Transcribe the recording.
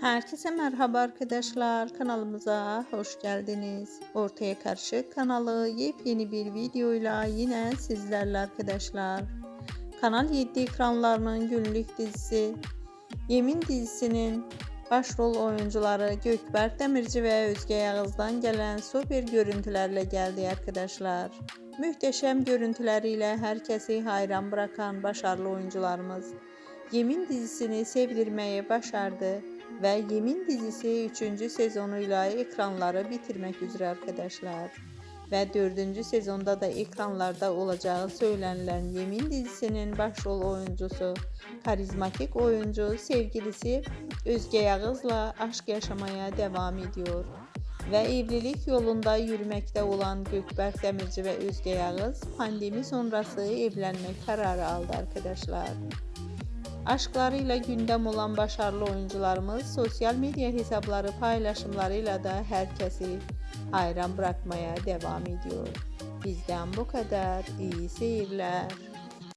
Herkese merhaba arkadaşlar. Kanalımıza hoş geldiniz. Ortaya Karışık kanalı yepyeni bir videoyla yine sizlerle arkadaşlar. Kanal 7 ekranlarının günlük dizisi Yemin dizisinin başrol oyuncuları Gökberk Demirci ve Özge Yağız'dan gelen süper görüntülerle geldi arkadaşlar. Mühteşem görüntüleriyle herkesi hayran bırakan başarılı oyuncularımız Yemin dizisini sevdirmeyi başardı ve Yemin dizisi 3. sezonuyla ekranları bitirmek üzere arkadaşlar. Ve 4. sezonda da ekranlarda olacağı söylenilen Yemin dizisinin başrol oyuncusu, karizmatik oyuncu sevgilisi Özge Yağız'la aşk yaşamaya devam ediyor. Ve evlilik yolunda yürümekte olan Gökberk Demirci ve Özge Yağız pandemi sonrası evlenmek kararı aldı arkadaşlar. Aşklarıyla gündem olan başarılı oyuncularımız sosyal medya hesapları paylaşımlarıyla da herkesi hayran bırakmaya devam ediyor. Bizden bu kadar. İyi seyirler.